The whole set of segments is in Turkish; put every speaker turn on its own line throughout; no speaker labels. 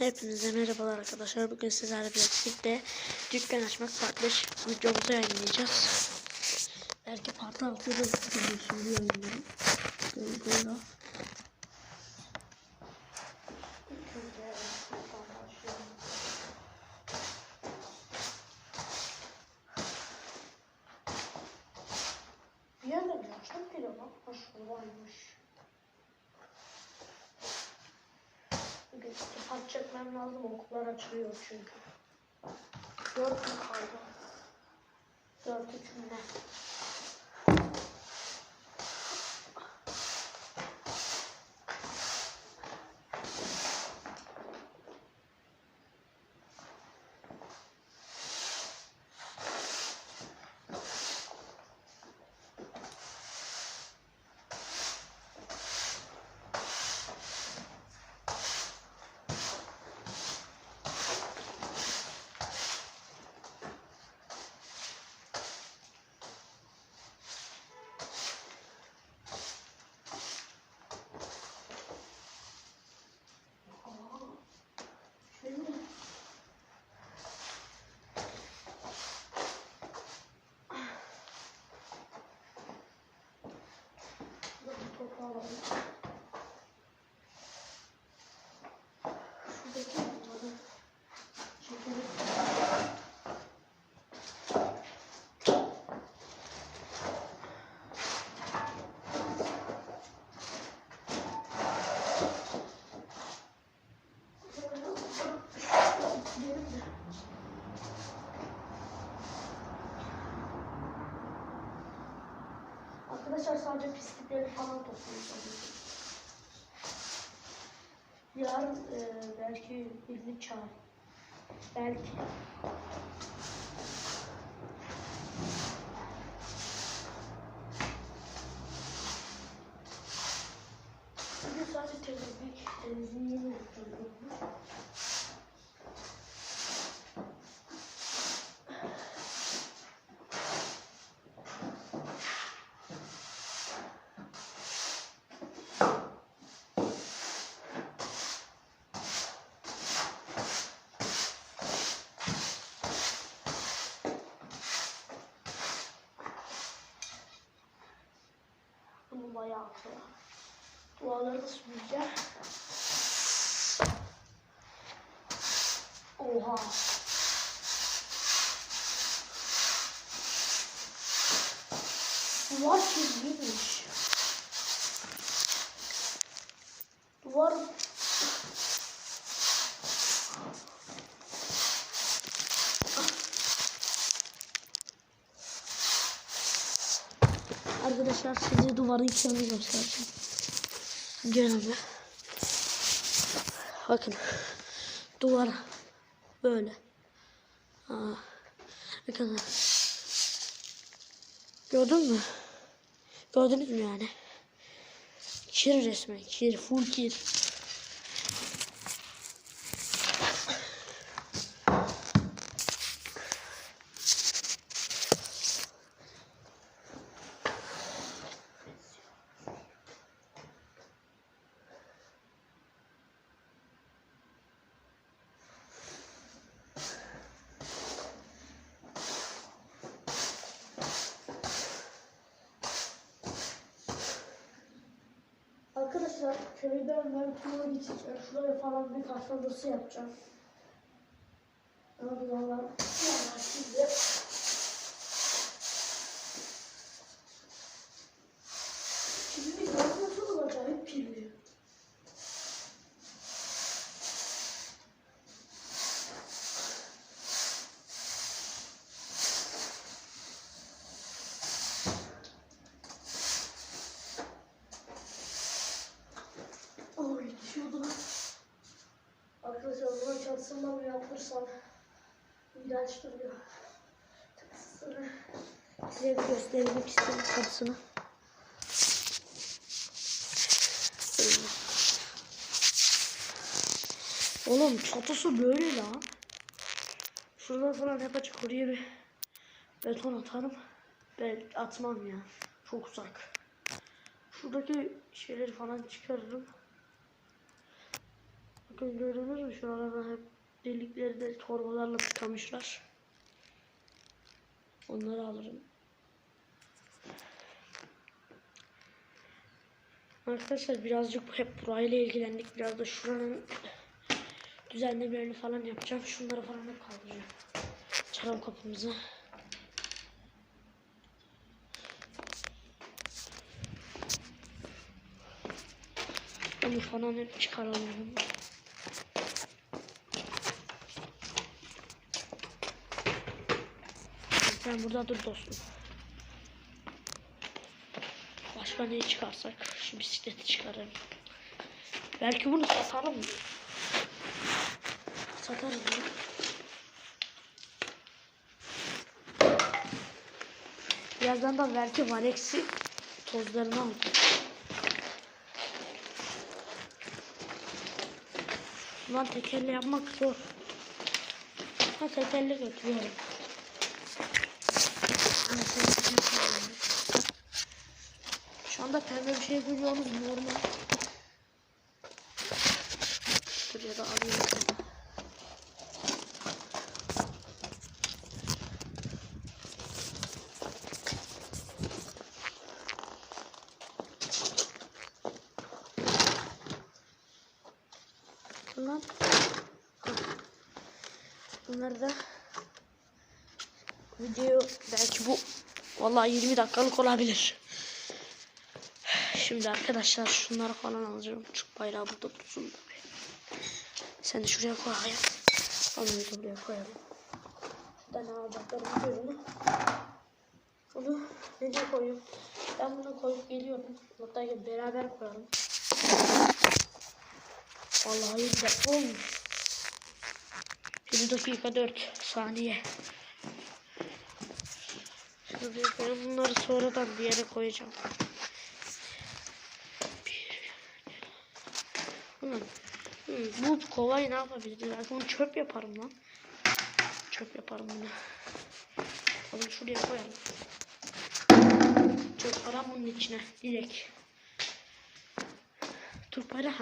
Hepinize merhabalar arkadaşlar. Bugün sizlerle birlikte dükkan açmak farklı videomuzu yayınlayacağız. Belki part 6'da videosunu yayınlarım. Böyle. Bir yerden açtım bak. Hoş varmış. Bugün part çekmem lazım. Okullar açılıyor çünkü. Dört gün kaldı. Dört üç güne. Aa, şöyle. Dur, toprağı alalım. Şuradaki bunları çekelim. Arkadaşlar sadece pislikleri falan toplayacağım. Yarın e, belki birini çağır. Belki. Bugün sadece temizlik, temizliğini yapıyorum. Bunun bayağı var. Duvarları da süreceğim. Oha. Duvar çizgiymiş. Duvar Arkadaşlar size duvarın içini göstereceğim. Gelin be. Bakın. Duvar böyle. Aa, bakın. Gördün mü? Gördünüz mü yani? Kir resmen. Kir. Full kir. Arkadaşlar köyden ben kuyuya gideceğim. Şuraya falan bir odası yapacağım. Valla şimdi Şimdi bir nasıl çok acayip kirli. Oy düşüyordu. Arkadaşlar buna çatısından mı yaptırsam iğrenç duruyor. Çatısını size bir göstermek istedim çatısını. Oğlum çatısı böyle lan. Şuradan falan yapacak oraya bir beton atarım. Ben atmam ya. Çok uzak. Şuradaki şeyleri falan çıkarırım. Bakın gördünüz mü şuralarda hep delikleri de torbalarla tıkamışlar. Onları alırım. Arkadaşlar birazcık hep burayla ilgilendik. Biraz da şuranın düzenlemelerini falan yapacağım. Şunları falan da kaldıracağım. Çalalım kapımızı. Bunu falan hep çıkaralım. Sen burada dur dostum. Başka neyi çıkarsak? Şu bisikleti çıkaralım. Belki bunu satalım mı? Satarız mı? Birazdan da belki Valex'i tozlarını aldım. Ulan tekerle yapmak zor. Ha tekerle götürüyorum. Şu anda pembe bir şey görüyorsunuz normal. Dur ya da alayım. Bunlar da video belki bu vallahi 20 dakikalık olabilir. Şimdi arkadaşlar şunları falan alacağım. Çık bayrağı burada dursun. Sen de şuraya koy hayat. Onu da buraya koyalım. Ben alacaklarımı görün. Bunu nereye koyayım? Ben bunu koyup geliyorum. Hatta beraber koyalım. Vallahi 100 dakika olmuş. 1 dakika 4 saniye. Şuraya koyalım. Bunları sonradan bir yere koyacağım. Ulan, hmm, bu kovayı ne yapabiliriz? Belki bunu çöp yaparım lan. Çöp yaparım bunu. Onu şuraya koyalım. Çöp aram bunun içine. Direkt. Türk bayrağı.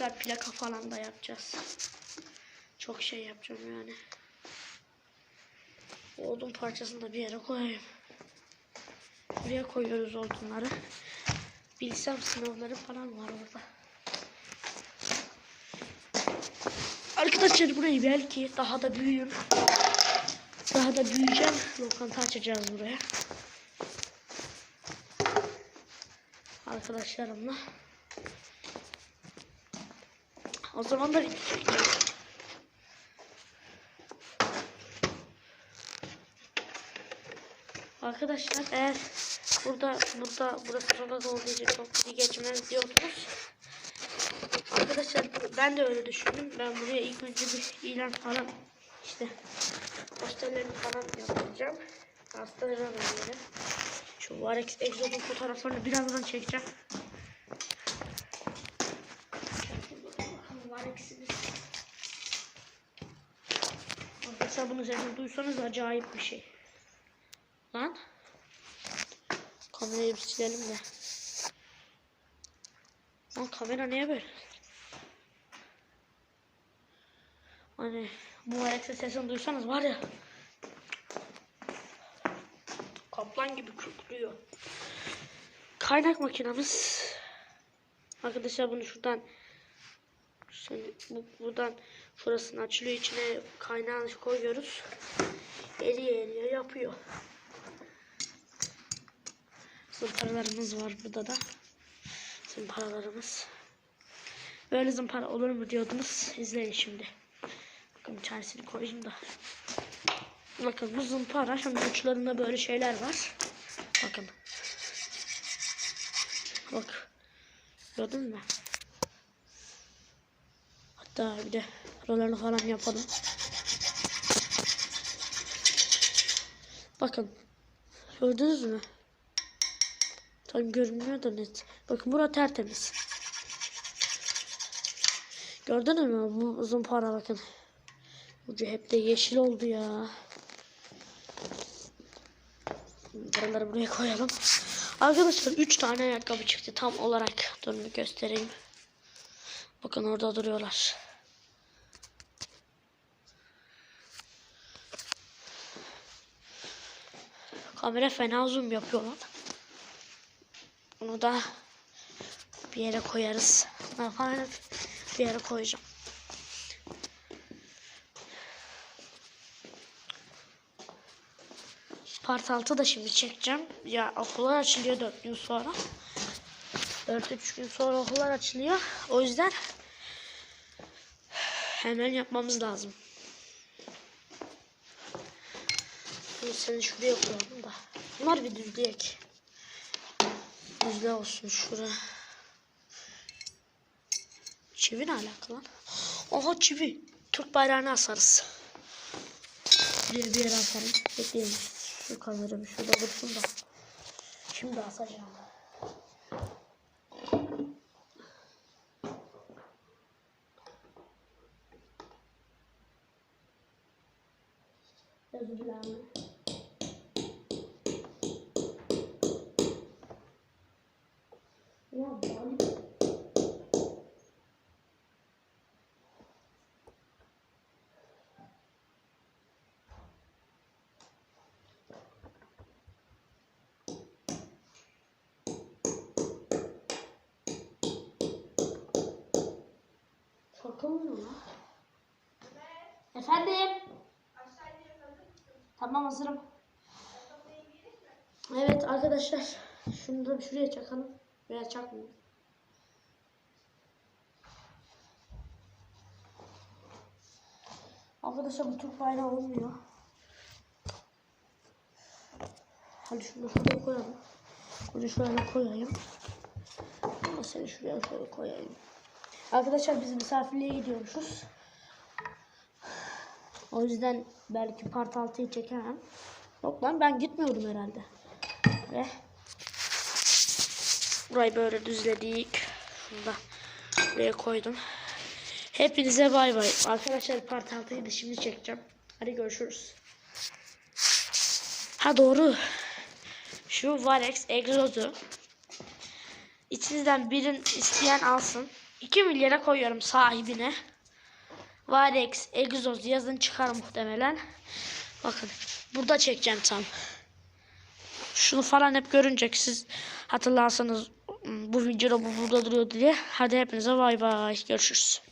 Arkadaşlar plaka falan da yapacağız. Çok şey yapacağım yani. Odun parçasını da bir yere koyayım. Buraya koyuyoruz odunları. Bilsem sınavları falan var orada. Arkadaşlar burayı belki daha da büyüyüm. Daha da büyüyeceğim. Lokanta açacağız buraya. Arkadaşlarımla. O zaman da video çekeceğim. Arkadaşlar eğer burada burada burası sırada olduğu için çok iyi geçmez diyorsunuz. Arkadaşlar ben de öyle düşündüm. Ben buraya ilk önce bir ilan falan işte posterlerini falan yapacağım. Hastayacağım yere. Şu Varex Exo'nun fotoğraflarını birazdan çekeceğim. Varex'imiz. Arkadaşlar bunu sesini duysanız acayip bir şey. Lan. Kamerayı bir silelim de. Lan kamera niye böyle? Hani bu Alex'e sesini duysanız var ya. Kaplan gibi kükrüyor. Kaynak makinamız. Arkadaşlar bunu şuradan Şimdi bu, buradan şurasını açılıyor içine kaynağını koyuyoruz. Eriye eriye yapıyor. Zımparalarımız var burada da. Zımparalarımız. Böyle zımpara olur mu diyordunuz. İzleyin şimdi. Bakın içerisini koyayım da. Bakın bu zımpara. Şimdi uçlarında böyle şeyler var. Bakın. Bak. Gördün mü? Hatta bir de buralarını falan yapalım. Bakın. Gördünüz mü? Tam görünmüyor da net. Bakın bura tertemiz. Gördünüz mü? Bu uzun para bakın. Ucu hep de yeşil oldu ya. Buraları buraya koyalım. Arkadaşlar 3 tane ayakkabı çıktı tam olarak. Durun bir göstereyim. Bakın orada duruyorlar. Kamera fena zoom yapıyor lan. Bunu da bir yere koyarız. Ben falan bir yere koyacağım. Part 6 da şimdi çekeceğim. Ya okullar açılıyor 4 gün sonra. 4-3 gün sonra okullar açılıyor. O yüzden hemen yapmamız lazım. Şimdi seni şuraya koyalım da. Bunlar bir düzleyek. Düzle olsun şura. Çivi ne alaka lan? Oha çivi. Türk bayrağını asarız. Bir bir yere asarım. Bekleyin. Şu kamerayı şurada dursun da. Şimdi asacağım. Özür dilerim. Ya ben... Takılmıyor lan. Efendim? Tamam hazırım. Evet arkadaşlar. Şunu da şuraya çakalım. Veya çakmayalım. Arkadaşlar bu Türk bayrağı olmuyor. Hadi şunu şuraya koyalım. Bunu şöyle koyayım. Ama seni şuraya şöyle koyayım. Arkadaşlar biz misafirliğe gidiyormuşuz. O yüzden belki part 6'yı çekemem. Yok lan ben gitmiyordum herhalde. Ve burayı böyle düzledik. Şunu da buraya koydum. Hepinize bay bay. Arkadaşlar part 6'yı da şimdi çekeceğim. Hadi görüşürüz. Ha doğru. Şu Varex egzozu. İçinizden birin isteyen alsın. 2 milyara koyuyorum sahibine. Varex egzoz yazın çıkar muhtemelen. Bakın burada çekeceğim tam. Şunu falan hep görünce siz hatırlarsanız bu videoda bu burada duruyor diye. Hadi hepinize bay bay. Görüşürüz.